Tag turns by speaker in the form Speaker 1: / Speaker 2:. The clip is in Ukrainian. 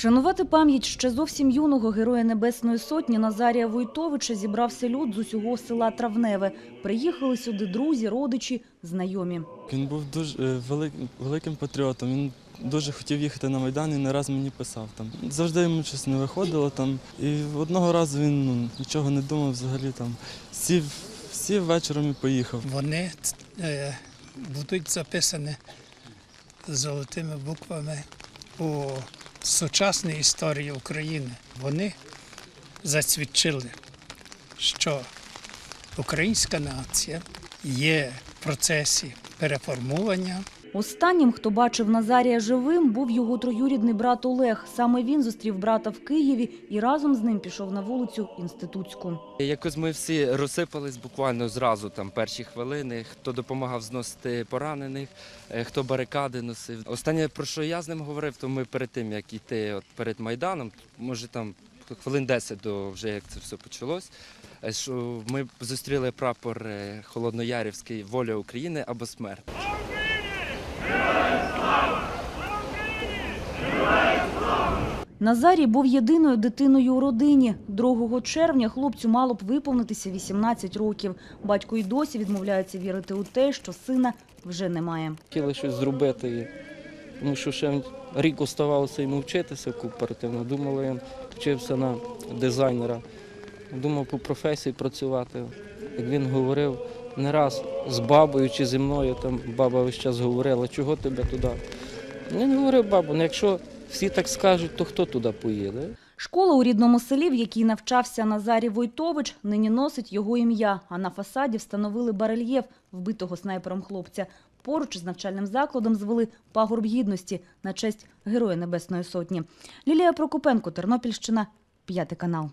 Speaker 1: Вшанувати пам'ять ще зовсім юного героя Небесної Сотні Назарія Войтовича зібрався люд з усього села Травневе. Приїхали сюди друзі, родичі, знайомі.
Speaker 2: Він був дуже е, великим патріотом. Він дуже хотів їхати на Майдан і не раз мені писав там. Завжди йому щось не виходило там. І одного разу він ну, нічого не думав взагалі там. Сів, сів вечором і поїхав.
Speaker 3: Вони е, будуть записані золотими буквами у сучасній історії України. Вони засвідчили, що українська нація є в процесі переформування.
Speaker 1: Останнім, хто бачив Назарія живим, був його троюрідний брат Олег. Саме він зустрів брата в Києві і разом з ним пішов на вулицю Інститутську.
Speaker 4: Якось ми всі розсипались буквально зразу там перші хвилини. Хто допомагав зносити поранених, е, хто барикади носив. Останнє про що я з ним говорив, то ми перед тим як йти от перед майданом, може там хвилин 10 до вже як це все почалось. е, Що ми зустріли прапор е, Холодноярівський Воля України або смерть.
Speaker 1: Назарій був єдиною дитиною у родині. 2 червня хлопцю мало б виповнитися 18 років. Батько й досі відмовляється вірити у те, що сина вже немає.
Speaker 5: хотіли щось зробити. Тому що ще рік оставалося йому вчитися кооперативно. Думали, він вчився на дизайнера. Думав по професії працювати. Як він говорив не раз з бабою чи зі мною, там баба весь час говорила, чого тебе туди. Він говорив, бабу, ну якщо всі так скажуть, то хто туди поїде?
Speaker 1: Школа у рідному селі, в якій навчався Назарій Войтович, нині носить його ім'я, а на фасаді встановили барельєф вбитого снайпером хлопця. Поруч з навчальним закладом звели пагорб гідності на честь Героя Небесної Сотні. Лілія Прокопенко, Тернопільщина, п'ятий канал.